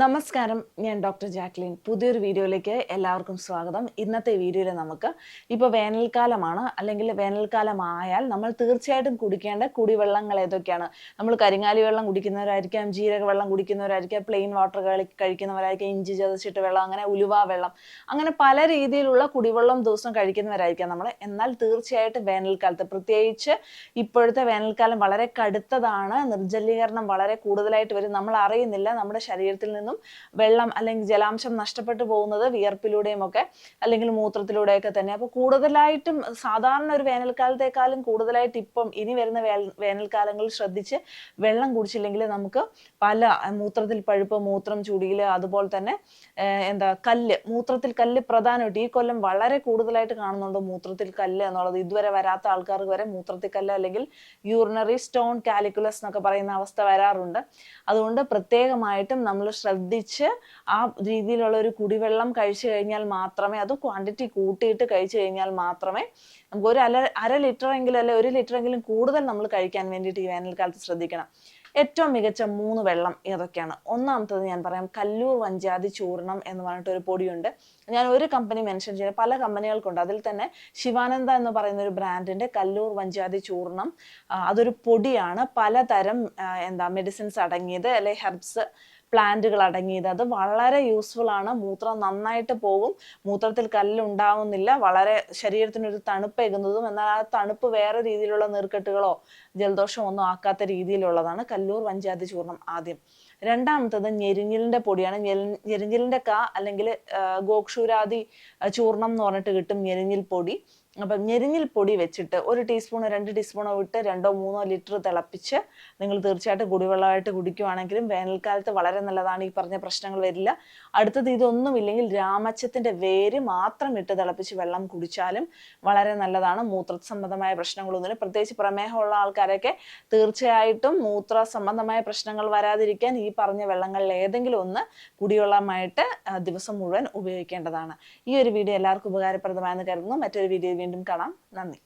നമസ്കാരം ഞാൻ doctor Jacqueline. പുതിയൊരു വീഡിയോയിലേക്ക് എല്ലാവർക്കും സ്വാഗതം. ഇന്നത്തെ വീഡിയോയിൽ നമുക്ക് ഇപ്പോൾ വേനൽക്കാലമാണ്. അല്ലെങ്കിൽ വേനൽക്കാലമായാൽ നമ്മൾ തീർച്ചയായിട്ടും കുടിക്കേണ്ട കുടിവെള്ളങ്ങൾ ഏതൊക്കെയാണ്? നമ്മൾ കരിങ്ങാലി വെള്ളം കുടിക്കുന്നവരായിരിക്കാം ജീരക വെള്ളം കുടിക്കുന്നവരായിരിക്കാം പ്ലെയിൻ വാട്ടർ കഴിക്കുന്നവരായിരിക്കാം ഇഞ്ചി ചതച്ചിട്ട് വെള്ളം അങ്ങനെ ഉലുവ വെള്ളം. അങ്ങനെ പല രീതിയിലുള്ള കുടിവെള്ളം ദിവസം കഴിക്കുന്നവരായിരിക്കാം നമ്മൾ. എന്നാൽ തീർച്ചയായിട്ടും വേനൽക്കാലത്ത് പ്രത്യേകിച്ച് ഇപ്പോഴത്തെ വേനൽക്കാലം വളരെ കടുത്തതാണ്. നിർജലീകരണം വളരെ കൂടുതലായിട്ട് വരും. നമ്മൾ അറിയുന്നില്ല. നമ്മുടെ ശരീരത്തിൽ നിന്നും വെള്ളം അല്ലെങ്കിൽ ജലാംശം നഷ്ടപ്പെട്ടു പോകുന്നത് വിയർപ്പിലൂടെയും ഒക്കെ അല്ലെങ്കിൽ മൂത്രത്തിലൂടെയൊക്കെ തന്നെ. അപ്പോൾ കൂടുതലായിട്ടും സാധാരണ ഒരു വേനൽക്കാലത്തേക്കാളും കൂടുതലായിട്ട് ഇപ്പം ഇനി വരുന്ന വേനൽക്കാലങ്ങളിൽ ശ്രദ്ധിച്ച് വെള്ളം കുടിച്ചില്ലെങ്കിൽ നമുക്ക് പല മൂത്രത്തിൽ പഴുപ്പ് മൂത്രം ചുടിയിൽ അതുപോലെ തന്നെ എന്താ കല്ല് മൂത്രത്തിൽ കല്ല് പ്രധാനമായിട്ട് ഈ കൊല്ലം വളരെ കൂടുതലായിട്ട് കാണുന്നുണ്ട് മൂത്രത്തിൽ കല്ല് എന്നുള്ളത്. ഇതുവരെ വരാത്ത ആൾക്കാർക്ക് വരെ മൂത്രത്തിൽ കല്ല് അല്ലെങ്കിൽ യൂറിനറി സ്റ്റോൺ കാലിക്കുലസ് എന്നൊക്കെ പറയുന്ന അവസ്ഥ വരാറുണ്ട്. അതുകൊണ്ട് പ്രത്യേകമായിട്ടും നമ്മൾ ശ്രദ്ധിച്ച് ആ രീതിയിലുള്ള ഒരു കുടിവെള്ളം കഴിച്ചു കഴിഞ്ഞാൽ മാത്രമേ അത് ക്വാണ്ടിറ്റി കൂട്ടിയിട്ട് കഴിച്ചു കഴിഞ്ഞാൽ മാത്രമേ നമുക്ക് ഒരു അര അര ലിറ്റർ എങ്കിലും അല്ലെ ഒരു ലിറ്റർ എങ്കിലും കൂടുതൽ നമ്മൾ കഴിക്കാൻ വേണ്ടിയിട്ട് ഈ വേനൽക്കാലത്ത് ശ്രദ്ധിക്കണം. ഏറ്റവും മികച്ച മൂന്ന് വെള്ളം ഏതൊക്കെയാണ്? ഒന്നാമത്തത് ഞാൻ പറയാം കല്ലൂർ വഞ്ചാതി ചൂർണം എന്ന് പറഞ്ഞിട്ട് ഒരു പൊടിയുണ്ട്. ഞാൻ ഒരു കമ്പനി മെൻഷൻ ചെയ്യുന്നത് പല കമ്പനികൾക്കുണ്ട് അതിൽ തന്നെ ശിവാനന്ദ എന്ന് പറയുന്ന ഒരു ബ്രാൻഡിന്റെ കല്ലൂർ വഞ്ചാതി ചൂർണം അതൊരു പൊടിയാണ്. പലതരം എന്താ മെഡിസിൻസ് അടങ്ങിയത് അല്ലെ ഹെർബ്സ് പ്ലാന്റുകൾ അടങ്ങിയത്. അത് വളരെ യൂസ്ഫുൾ ആണ്. മൂത്രം നന്നായിട്ട് പോകും. മൂത്രത്തിൽ കല്ലുണ്ടാവുന്നില്ല. വളരെ ശരീരത്തിനൊരു തണുപ്പേകുന്നതും എന്നാൽ ആ തണുപ്പ് വേറെ രീതിയിലുള്ള നീർക്കെട്ടുകളോ ജലദോഷമോ ഒന്നും ആക്കാത്ത രീതിയിലുള്ളതാണ് കല്ലൂർ വഞ്ചാതി ചൂർണം ആദ്യം. രണ്ടാമത്തത് ഞെരിഞ്ഞിലിന്റെ പൊടിയാണ്. ഞെരി- ഞെരിഞ്ഞിലിന്റെ കാ അല്ലെങ്കിൽ ഗോക്ഷൂരാദി ആ, ചൂർണം എന്ന് പറഞ്ഞിട്ട് കിട്ടും ഞെരിഞ്ഞിൽ പൊടി. അപ്പം ഞെരിഞ്ഞിൽ പൊടി വെച്ചിട്ട് ഒരു ടീസ്പൂണോ രണ്ട് ടീസ്പൂണോ ഇട്ട് രണ്ടോ മൂന്നോ ലിറ്റർ തിളപ്പിച്ച് നിങ്ങൾ തീർച്ചയായിട്ടും കുടിവെള്ളമായിട്ട് കുടിക്കുവാണെങ്കിലും വേനൽക്കാലത്ത് വളരെ നല്ലതാണ് ഈ പറഞ്ഞ പ്രശ്നങ്ങൾ വരില്ല. അടുത്തത് ഇതൊന്നും ഇല്ലെങ്കിൽ രാമച്ചത്തിന്റെ വേര് മാത്രം ഇട്ട് തിളപ്പിച്ച് വെള്ളം കുടിച്ചാലും വളരെ നല്ലതാണ്. മൂത്ര സംബന്ധമായ പ്രശ്നങ്ങളൊന്നുമില്ല. പ്രത്യേകിച്ച് പ്രമേഹമുള്ള ആൾക്കാരൊക്കെ തീർച്ചയായിട്ടും മൂത്ര സംബന്ധമായ പ്രശ്നങ്ങൾ വരാതിരിക്കാൻ ഈ പറഞ്ഞ വെള്ളങ്ങളിൽ ഏതെങ്കിലും ഒന്ന് കുടിവെള്ളമായിട്ട് ദിവസം മുഴുവൻ ഉപയോഗിക്കേണ്ടതാണ്. ഈ ഒരു വീഡിയോ എല്ലാവർക്കും ഉപകാരപ്രദമായെന്ന് കരുതുന്നു. മറ്റൊരു വീഡിയോ വീണ്ടും കാണാം. നന്ദി.